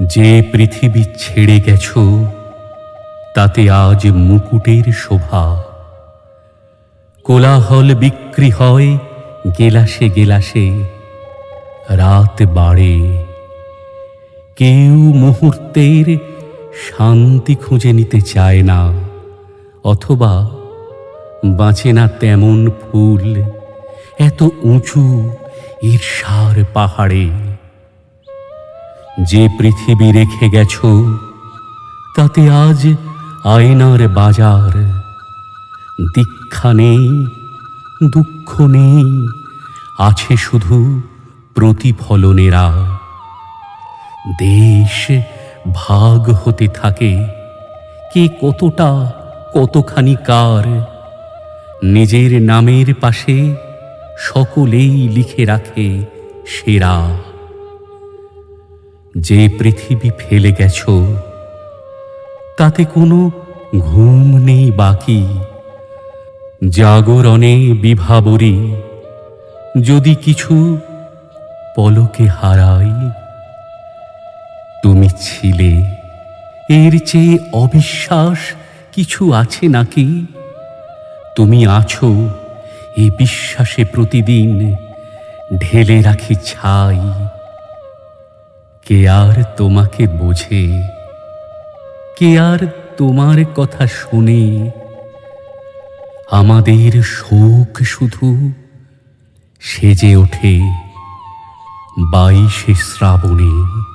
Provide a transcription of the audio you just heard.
যে পৃথিবী ছেড়ে গেছ, তাতে আজ মুকুটের শোভা। কোলাহল বিক্রি হয় গেলাসে গেলাসে, রাত বাড়ে। কেউ মুহূর্তের শান্তি খুঁজে নিতে চায় না, অথবা বাঁচে না তেমন ফুল, এত উঁচু ঈর্ষার পাহাড়ে। যে পৃথিবী রেখে গেছ, তাতে আজ আয়নার বাজার। দীক্ষা নেই, দুঃখ নেই, আছে শুধু প্রতিফলনেরা দেশ ভাগ হতে থাকে, কে কতটা কতখানি কার। নিজের নামের পাশে সকলেই লিখে রাখে সেরা। যে পৃথিবী ফেলে গেছ, তাতে কোনো ঘুম নেই বাকি। জাগরণে বিভাবরী, যদি কিছু পলকে হারাই, তুমি ছিলে। এর চেয়ে অবিশ্বাস কিছু আছে নাকি? তুমি আছো এই বিশ্বাসে প্রতিদিন ঢেলে রাখি ছাই। কে আর তোমাকে বোঝে? কে আর তোমার কথা শুনে? আমাদের শোক শুধু সেজে ওঠে বাইশে শ্রাবণে।